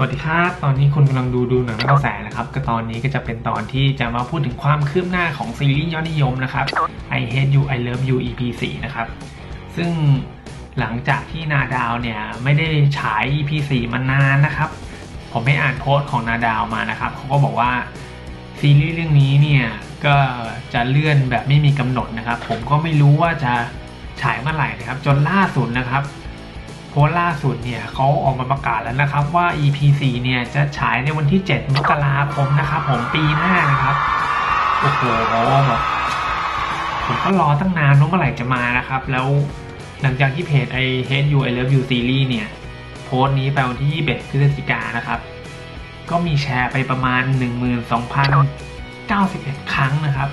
สวัสดีครับ ตอนนี้คุณกำลังดูดูหนังกระแสนะครับ ก็ตอนนี้ก็จะเป็นตอนที่จะมาพูดถึงความคืบหน้าของซีรีส์ยอดนิยมนะครับ I Hate You I Love You EP 4นะครับ ซึ่งหลังจากที่นาดาวเนี่ย ไม่ได้ฉาย EP 4มานานนะครับ ผมไม่อ่านโพสต์ของนาดาวมานะครับ เขาก็บอกว่าซีรีส์เรื่องนี้เนี่ย ก็จะเลื่อนแบบไม่มีกำหนดนะครับ ผมก็ไม่รู้ว่าจะฉายเมื่อไหร่นะครับ จนล่าสุดนะครับ โพสต์ล่าสุดเนี่ยเขาออกมาประกาศแล้วนะครับว่า EP 4เนี่ยจะฉายในวันที่ 7 มกราคมนะครับ ผมปีหน้านะครับ โอ้โหแบบผมก็รอตั้งนานว่าเมื่อไหร่จะมานะครับ แล้วหลังจากที่เพจ I Hate You I Love You Series เนี่ย โพสต์นี้ไปวันที่ 21 พฤศจิกานนะครับ ก็มีแชร์ไปประมาณ 12,091 ครั้งนะครับ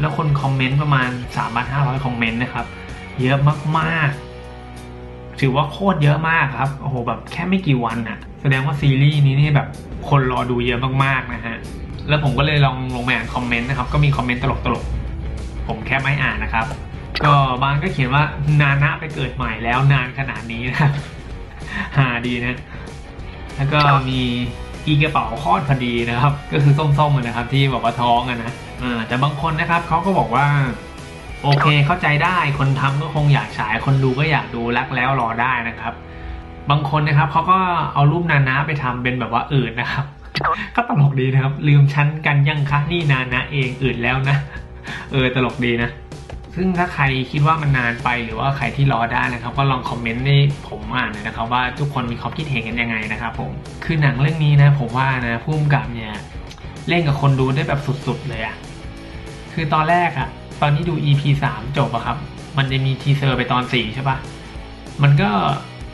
แล้วคนคอมเมนต์ประมาณ 3,500 คอมเมนต์นะครับ เยอะมากๆ ถือว่าโคตรเยอะมากครับ โอ้โหแบบแค่ไม่กี่วันน่ะแสดงว่าซีรีส์นี้นี่แบบคนรอดูเยอะมากๆนะฮะ แล้วผมก็เลยลองลงมาอ่านคอมเมนต์นะครับ ก็มีคอมเมนต์ตลกๆ ผมแค่ไม่อ่านนะครับ ก็บางก็เขียนว่านานะไปเกิดใหม่แล้วนานขนาดนี้นะฮาดีนะ แล้วก็มีอีกระเป๋าคลอดพอดีนะครับ ก็คือส้มๆนะครับ ที่บอกว่าท้องอะนะอ่าแต่บางคนนะครับเขาก็บอกว่า โอเคเข้าใจได้คนทำก็คงอยากฉาย คนดูก็อยากดูรักแล้วรอได้นะครับ บางคนนะครับเขาก็เอารูปนานะไปทำเป็นแบบว่าอื่นนะครับ ก็ตลกดีนะครับ ลืมชั้นกันยังคะนี่นานะเองอื่นแล้วนะ เออตลกดีนะ ซึ่งถ้าใครคิดว่ามันนานไปหรือว่าใครที่รอได้นะครับ ก็ลองคอมเมนต์ให้ผมอ่านหน่อยนะครับ ว่าทุกคนมีความคิดเห็นกันยังไงนะครับ ผมคือหนังเรื่องนี้นะ ผมว่านะพุ่มกับเนี่ยเล่นกับคนดูได้แบบสุดๆเลยอะ คือตอนแรกอะตอนที่ดู EP สามจบอะครับ มันจะมีทีเซอร์ไปตอนสี่ใช่ปะมันก็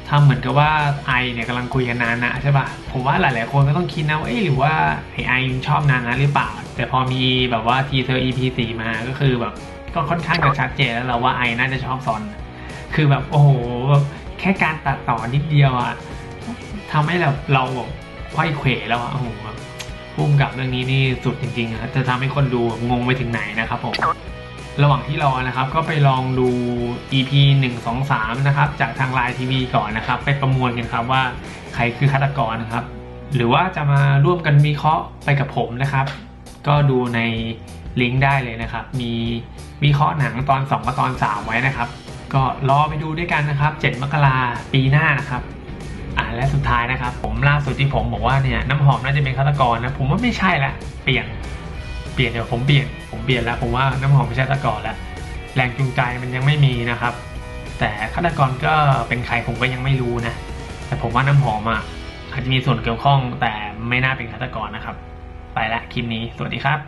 ทำเหมือนกับว่าไอเนี่ยกำลังคุยกันนานะใช่ปะผมว่าหลาย ๆ คนก็ต้องคิดนะว่าเอ๊หรือว่าไอไอชอบนานะหรือเปล่า แต่พอมีแบบว่าทีเซอร์ EP สี่มาก็คือแบบก็ค่อนข้างจะชัดเจนแล้วเราว่าไอน่าจะชอบซอน คือแบบโอ้โหแบบแค่การตัดต่อนิดเดียวอะทำให้เราเราแบบไขว้เขวแล้วอะโอ้โห พุ่มกับเรื่องนี้นี่สุดจริงๆนะจะทำให้คนดูงงไปถึงไหนนะครับผม ระหว่างที่รอนะครับ ก็ไปลองดู EP 1 2 3 นะครับ จากทางไลน์ทีวีก่อนนะครับ ไปประมวลกันครับว่าใครคือฆาตกรนะครับ หรือว่าจะมาร่วมกันวิเคราะห์ไปกับผมนะครับ ก็ดูในลิงก์ได้เลยนะครับ มีวิเคราะห์หนังตอน 2 กับตอน 3 ไว้นะครับ ก็รอไปดูด้วยกันนะครับ 7 มกราปีหน้านะครับ อ่าและสุดท้ายนะครับ ผมล่าสุดที่ผมบอกว่าเนี่ยน้ำหอมน่าจะเป็นฆาตกรนะผมว่าไม่ใช่ละเปลี่ยนเปลี่ยนเดี๋ยวผมเปลี่ยนผมเปลี่ยนแล้วผมว่าน้ำหอมไม่ใช่ฆาตกรแล้วแรงจูงใจมันยังไม่มีนะครับ แต่ฆาตกรก็เป็นใครผมก็ยังไม่รู้นะ แต่ผมว่าน้ำหอมอะอาจจะมีส่วนเกี่ยวข้องแต่ไม่น่าเป็นฆาตกรนะครับ ไปละคลิปนี้สวัสดีครับ